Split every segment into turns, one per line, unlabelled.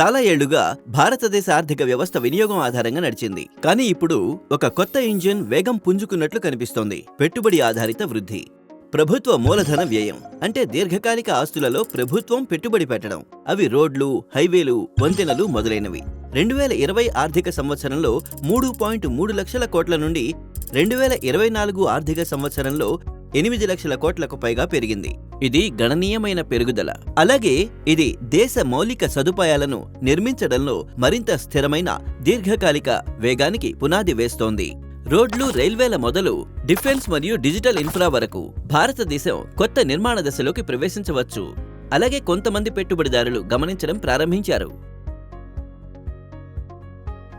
చాలా ఏళ్ళుగా భారతదేశ ఆర్థిక వ్యవస్థ వినియోగం ఆధారంగా నడిచింది. కానీ ఇప్పుడు ఒక కొత్త ఇంజిన్ వేగం పుంజుకున్నట్లు కనిపిస్తోంది. పెట్టుబడి ఆధారిత వృద్ధి. ప్రభుత్వ మూలధన వ్యయం. అంటే దీర్ఘకాలిక ఆస్తులలో ప్రభుత్వం పెట్టుబడి పెట్టడం. అవి రోడ్లు హైవేలు వంతెనలు మొదలైనవి. రెండు వేల ఇరవై ఆర్థిక సంవత్సరంలో మూడు పాయింట్ మూడు లక్షల కోట్ల నుండి రెండు వేల ఇరవై నాలుగు ఆర్థిక సంవత్సరంలో ఎనిమిది లక్షల కోట్లకు పైగా పెరిగింది. ఇది గణనీయమైన పెరుగుదల. అలాగే ఇది దేశ మౌలిక సదుపాయాలను నిర్మించడంలో మరింత స్థిరమైన దీర్ఘకాలిక వేగానికి పునాది వేస్తోంది. రోడ్లు రైల్వేల మొదలు డిఫెన్స్ మరియు డిజిటల్ ఇన్ఫ్రా వరకు భారతదేశం కొత్త నిర్మాణ దశలోకి ప్రవేశించవచ్చు. అలాగే కొంతమంది పెట్టుబడిదారులు గమనించడం ప్రారంభించారు.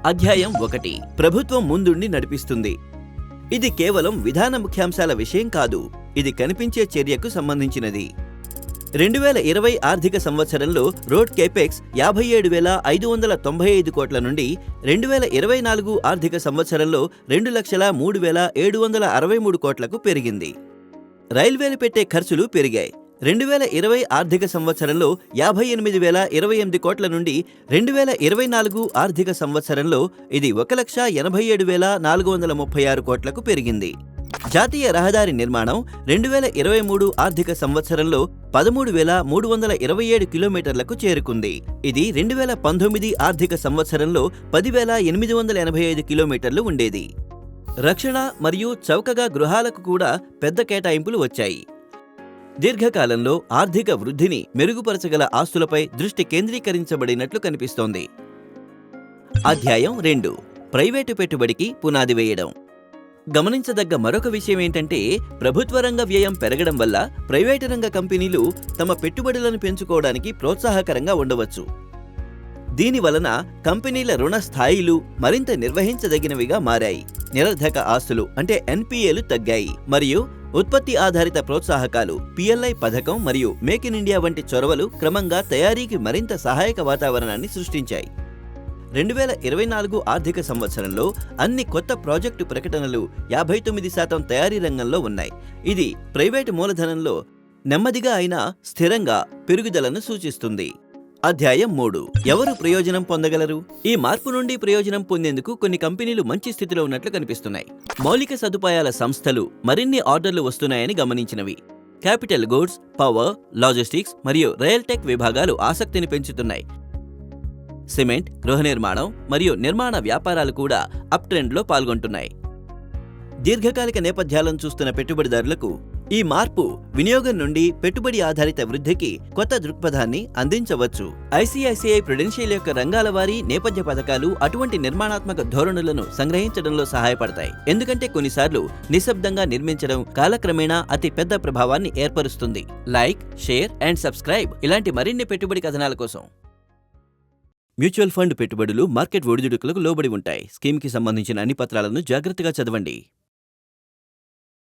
అధ్యాయం ఒకటి. ప్రభుత్వం ముందుండి నడిపిస్తుంది. ఇది కేవలం విధాన ముఖ్యాంశాల విషయం కాదు ఇది కనిపించే చర్యకు సంబంధించినది. రెండు వేల ఇరవై ఆర్థిక సంవత్సరంలో రోడ్ కేపెక్స్ యాభై ఏడు వేల ఐదు వందల తొంభై ఐదు కోట్ల నుండి రెండు వేల ఇరవై నాలుగు ఆర్థిక సంవత్సరంలో రెండు లక్షల మూడు వేల ఏడు వందల అరవై మూడు కోట్లకు పెరిగింది. రైల్వేలు పెట్టే ఖర్చులు పెరిగాయి. రెండు వేల ఇరవై ఆర్థిక సంవత్సరంలో యాభై ఎనిమిది వేల ఇరవై ఎనిమిది కోట్ల నుండి రెండు వేల ఇరవై నాలుగు ఆర్థిక సంవత్సరంలో ఇది ఒక లక్ష ఎనభై ఏడు వేల నాలుగు వందల ముప్పై ఆరు కోట్లకు పెరిగింది. జాతీయ రహదారి నిర్మాణం రెండు వేల ఇరవై మూడు ఆర్థిక సంవత్సరంలో పదమూడు వేల మూడు వందల ఇరవై ఏడు కిలోమీటర్లకు చేరుకుంది. ఇది రెండు వేల పంతొమ్మిది ఆర్థిక సంవత్సరంలో పదివేల ఎనిమిది వందల ఎనభై ఐదు కిలోమీటర్లు ఉండేది. రక్షణ మరియు చౌకగా గృహాలకు కూడా పెద్ద కేటాయింపులు వచ్చాయి. దీర్ఘకాలంలో ఆర్థిక వృద్ధిని మెరుగుపరచగల ఆస్తులపై దృష్టి కేంద్రీకరించబడినట్లు కనిపిస్తోంది. అధ్యాయం రెండు. ప్రైవేటు పెట్టుబడికి పునాది వేయడం. గమనించదగ్గ మరొక విషయం ఏంటంటే ప్రభుత్వ రంగ వ్యయం పెరగడం వల్ల ప్రైవేటు రంగ కంపెనీలు తమ పెట్టుబడులను పెంచుకోవడానికి ప్రోత్సాహకరంగా ఉండవచ్చు. దీని వలన కంపెనీల రుణ స్థాయిలు మరింత నిర్వహించదగినవిగా మారాయి. నిరర్ధక ఆస్తులు అంటే ఎన్పిఏలు తగ్గాయి. మరియు ఉత్పత్తి ఆధారిత ప్రోత్సాహకాలు పిఎల్ఐ పథకం మరియు మేక్ ఇన్ ఇండియా వంటి చొరవలు క్రమంగా తయారీకి మరింత సహాయక వాతావరణాన్ని సృష్టించాయి. రెండు వేల ఇరవై నాలుగు ఆర్థిక సంవత్సరంలో అన్ని కొత్త ప్రాజెక్టు ప్రకటనలు యాభై తొమ్మిది శాతం తయారీ రంగంలో ఉన్నాయి. ఇది ప్రైవేటు మూలధనంలో నెమ్మదిగా అయినా స్థిరంగా పెరుగుదలను సూచిస్తుంది. అధ్యాయం మూడు. ఎవరు ప్రయోజనం పొందగలరు? ఈ మార్పు నుండి ప్రయోజనం పొందేందుకు కొన్ని కంపెనీలు మంచి స్థితిలో ఉన్నట్లు కనిపిస్తున్నాయి. మౌలిక సదుపాయాల సంస్థలు మరిన్ని ఆర్డర్లు వస్తున్నాయని గమనించినవి. క్యాపిటల్ గూడ్స్ పవర్ లాజిస్టిక్స్ మరియు రైల్ టెక్ విభాగాలు ఆసక్తిని పెంచుతున్నాయి. సిమెంట్ గృహ నిర్మాణం మరియు నిర్మాణ వ్యాపారాలు కూడా అప్ ట్రెండ్లో పాల్గొంటున్నాయి. దీర్ఘకాలిక నేపథ్యాలను చూస్తున్న పెట్టుబడిదారులకు ఈ మార్పు వినియోగం నుండి పెట్టుబడి ఆధారిత వృద్ధికి కొత్త దృక్పథాన్ని అందించవచ్చు. ఐసిఐసిఐ ప్రుడెన్షియల్ యొక్క రంగాల వారి నేపథ్య పథకాలు అటువంటి నిర్మాణాత్మక ధోరణులను సంగ్రహించడంలో సహాయపడతాయి. ఎందుకంటే కొన్నిసార్లు నిశ్శబ్దంగా నిర్మించడం కాలక్రమేణా అతి పెద్ద ప్రభావాన్ని ఏర్పరుస్తుంది. లైక్ షేర్ అండ్ సబ్స్క్రైబ్ ఇలాంటి మరిన్ని పెట్టుబడి కథనాల కోసం. మ్యూచువల్ ఫండ్ పెట్టుబడులు మార్కెట్ ఒడిదుడుకులకు లోబడి ఉంటాయి. స్కీమ్కి సంబంధించిన అన్ని పత్రాలను జాగ్రత్తగా చదవండి.